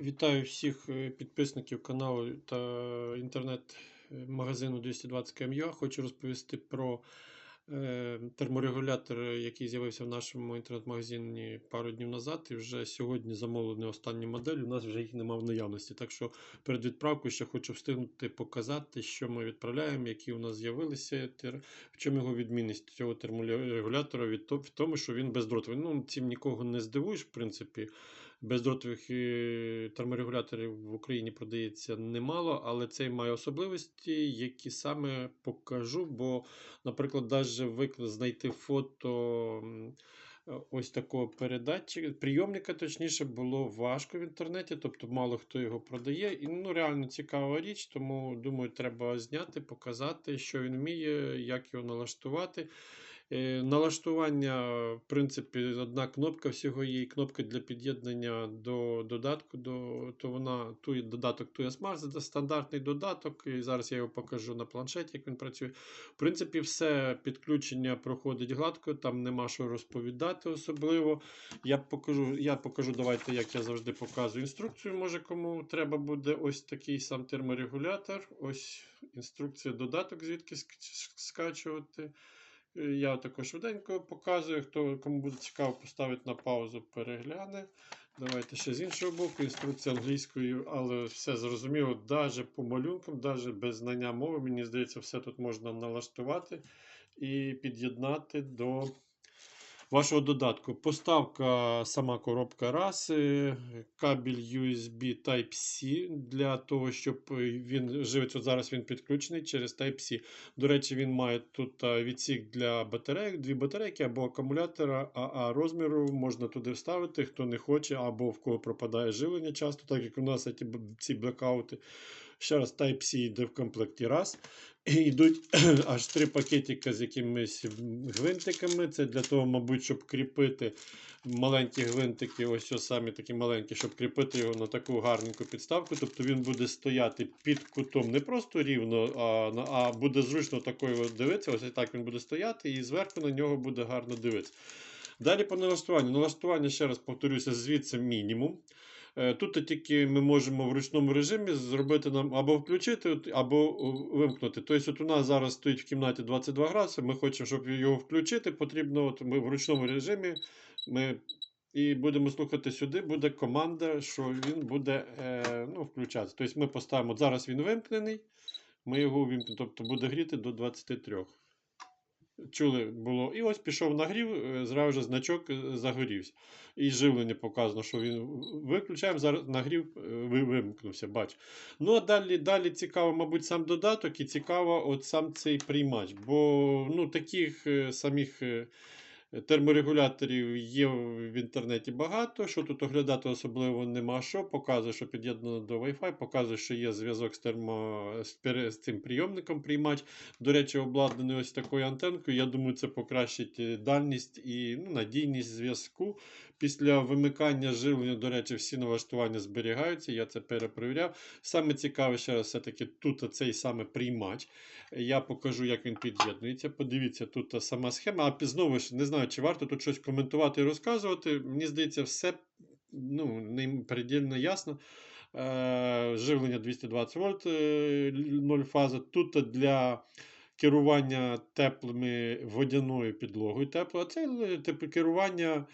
Вітаю всіх е, підписників каналу та інтернет-магазину 220 КМЮА. Хочу розповісти про е, терморегулятор, який з'явився в нашому інтернет-магазині пару днів назад. І вже сьогодні замовлені останні моделі. У нас вже їх немає в наявності. Так що перед відправкою ще хочу встигнути показати, що ми відправляємо, які у нас з'явилися. В чому його відмінність цього терморегулятора від в тому, що він бездротовий. Ну, цим нікого не здивуєш, в принципі. Бездротових е, терморегуляторів в Україні продається немало, але цей має особливості, які саме покажу. Бо, наприклад, навіть знайти фото ось такого передатчика, прийомника, точніше, було важко в інтернеті, тобто мало хто його продає. І ну, реально цікава річ, тому думаю, треба зняти, показати, що він вміє, як його налаштувати. Е, Налаштування, в принципі, одна кнопка всього є, і кнопка для під'єднання до додатку, до, то вона ту додаток TUA Smart, це стандартний додаток. І зараз я його покажу на планшеті, як він працює. В принципі, все підключення проходить гладко, там нема що розповідати особливо. Я покажу, я покажу, давайте, як я завжди показую інструкцію. Може, кому треба буде ось такий сам терморегулятор. Ось інструкція додаток, звідки скачувати. Я також швиденько показую. Хто кому буде цікаво, поставить на паузу, перегляне. Давайте ще з іншого боку. Інструкція англійською, але все зрозуміло, навіть по малюнкам, навіть без знання мови, мені здається, все тут можна налаштувати і під'єднати до вашого додатку. Поставка, сама коробка раз, е, кабель USB Type-C для того, щоб е, він живиться. Зараз він підключений через Type-C. До речі, він має тут відсік для батарейок, дві батарейки або акумулятора, а, а розміру можна туди вставити, хто не хоче, або в кого пропадає живлення часто, так як у нас ці блекаути. Ще раз Type-C йде в комплекті раз. І йдуть аж три пакетика з якимись гвинтиками. Це для того, мабуть, щоб кріпити маленькі гвинтики, ось ось самі такі маленькі, щоб кріпити його на таку гарненьку підставку. Тобто він буде стояти під кутом не просто рівно, а, а буде зручно такою дивитися. Ось так він буде стояти, і зверху на нього буде гарно дивитися. Далі по налаштуванню. Налаштування, ще раз повторюся, звідси мінімум. Е, Тут тільки ми можемо в ручному режимі зробити нам або включити, або вимкнути. Тобто, от у нас зараз стоїть в кімнаті 22 градуси. Ми хочемо, щоб його включити. Потрібно, от ми в ручному режимі ми і будемо слухати сюди. Буде команда, що він буде е, ну, включатися. Тобто ми поставимо, зараз він вимкнений, ми його увімкнемо, тобто буде гріти до 23. Чули, було. І ось пішов нагрів, е, зразу же значок е, загорівся. І живлення показано, що він виключаємо, зараз нагрів е, вимкнувся, бач. Ну, а далі, далі цікаво, мабуть, сам додаток і цікаво от сам цей приймач. Бо ну, таких самих терморегуляторів є в інтернеті багато. Що тут оглядати особливо нема що. Показує, що під'єднано до Wi-Fi, показує, що є зв'язок з, термо... з, цим прийомником приймач. До речі, обладнаний ось такою антенкою. Я думаю, це покращить е, дальність і ну, надійність зв'язку. Після вимикання живлення, до речі, всі налаштування зберігаються. Я це перепровіряв. Саме цікаве, ще все-таки тут цей саме приймач. Я покажу, як він під'єднується. Подивіться, тут сама схема. А знову ж не знаю, чи варто тут щось коментувати і розказувати. Мені здається, все ну, передільно ясно. Е, живлення 220 вольт, е, 0 фаза. Тут для керування теплими водяною підлогою тепло, а це е, типу керування е,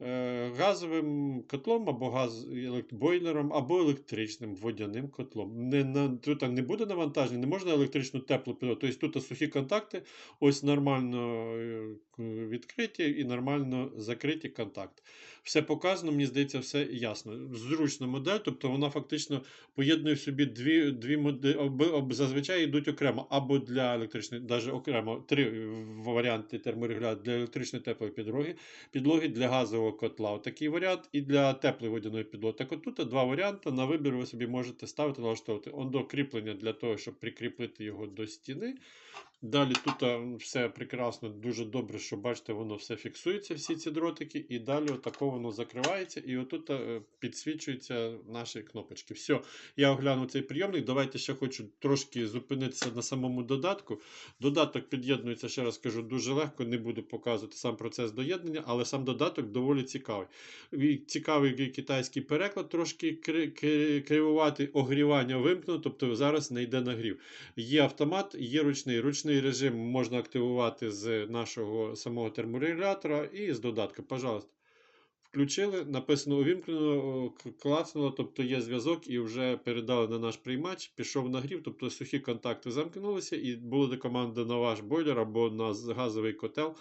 газовим котлом або газ, бойлером, або електричним водяним котлом. Не, на, тут не буде навантаження, не можна електричну теплу. Тобто тут сухі контакти, ось нормально е, відкриті і нормально закриті контакти. Все показано, мені здається, все ясно. Зручна модель, тобто вона фактично поєднує в собі дві, дві моделі, зазвичай йдуть окремо, або для електричної, навіть окремо три варіанти терморегулятора для електричної теплої підлоги, підлоги для газового котла. Отакий варіант, і для теплої водяної підлоги. Так от тут два варіанти. На вибір ви собі можете ставити, налаштовувати. Он до кріплення для того, щоб прикріпити його до стіни. Далі тут все прекрасно, дуже добре, що бачите, воно все фіксується, всі ці дротики, і далі отако воно закривається, і отут е, підсвічуються наші кнопочки. Все, я оглянув цей прийомник. Давайте ще хочу трошки зупинитися на самому додатку. Додаток під'єднується, ще раз кажу, дуже легко, не буду показувати сам процес доєднання, але сам додаток доволі цікавий. Цікавий китайський переклад, трошки кри- кри- кривувати, огрівання вимкнено, тобто зараз не йде нагрів. Є автомат, є ручний. Ручний режим можна активувати з нашого самого терморегулятора і з додатка. Пожалуйста. Включили, написано увімкнено, клацнуло, тобто є зв'язок і вже передали на наш приймач, пішов нагрів, тобто сухі контакти замкнулися, і буде команда на ваш бойлер або на газовий котел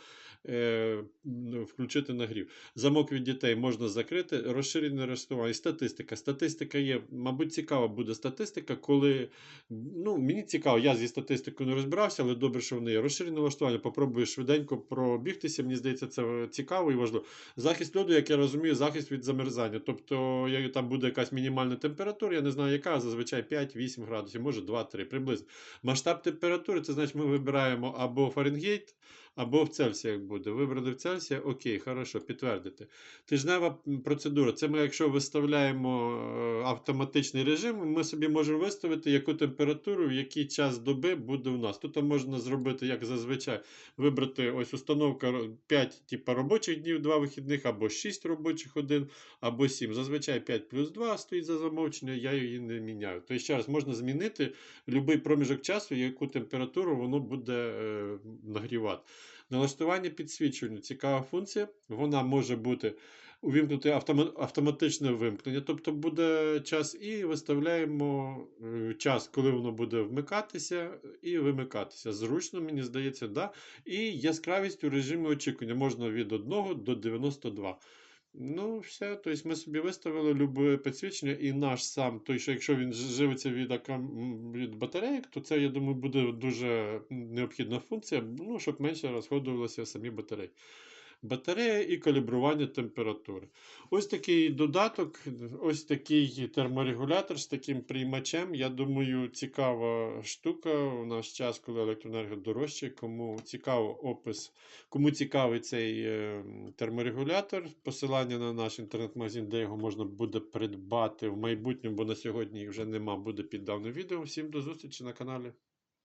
включити нагрів. Замок від дітей можна закрити, розширене реєстрування. Статистика. Статистика є, мабуть, цікава буде статистика, коли ну, мені цікаво, я зі статистикою не розбирався, але добре, що вони є. Розширене налаштування, попробую швиденько пробігтися. Мені здається, це цікаво і важливо. Захист льоду, як я розумію, захист від замерзання. Тобто, там буде якась мінімальна температура, я не знаю, яка, зазвичай 5-8 градусів, може 2-3 приблизно. Масштаб температури, це значить, ми вибираємо або Фаренгейт, або в Цельсіях буде. Вибрали в Цельсія, окей, хорошо, підтвердити. Тижнева процедура. Це ми, якщо виставляємо е, автоматичний режим, ми собі можемо виставити, яку температуру, в який час доби буде у нас. Тут можна зробити, як зазвичай, вибрати ось установка 5 типу, робочих днів, 2 вихідних, або 6 робочих один, або 7. Зазвичай 5 плюс 2 стоїть за замовчення, я її не міняю. Тобто, ще раз, можна змінити будь-який проміжок часу, яку температуру воно буде е, нагрівати. Налаштування підсвічування цікава функція. Вона може бути увімкнути автоматичне вимкнення, тобто буде час, і виставляємо е, час, коли воно буде вмикатися і вимикатися. Зручно, мені здається, да. І яскравість у режимі очікування можна від 1 до 92. Ну, все, тобто ми собі виставили любе підсвічення, і наш сам, той, що якщо він живиться від, від батарейок, то це, я думаю, буде дуже необхідна функція, ну, щоб менше розходувалися самі батареї. Батарея і калібрування температури. Ось такий додаток, ось такий терморегулятор з таким приймачем. Я думаю, цікава штука у наш час, коли електроенергія дорожче. Кому цікаво опис, кому цікавий цей е, терморегулятор, посилання на наш інтернет-магазин, де його можна буде придбати в майбутньому, бо на сьогодні вже нема, буде під даним відео. Всім до зустрічі на каналі.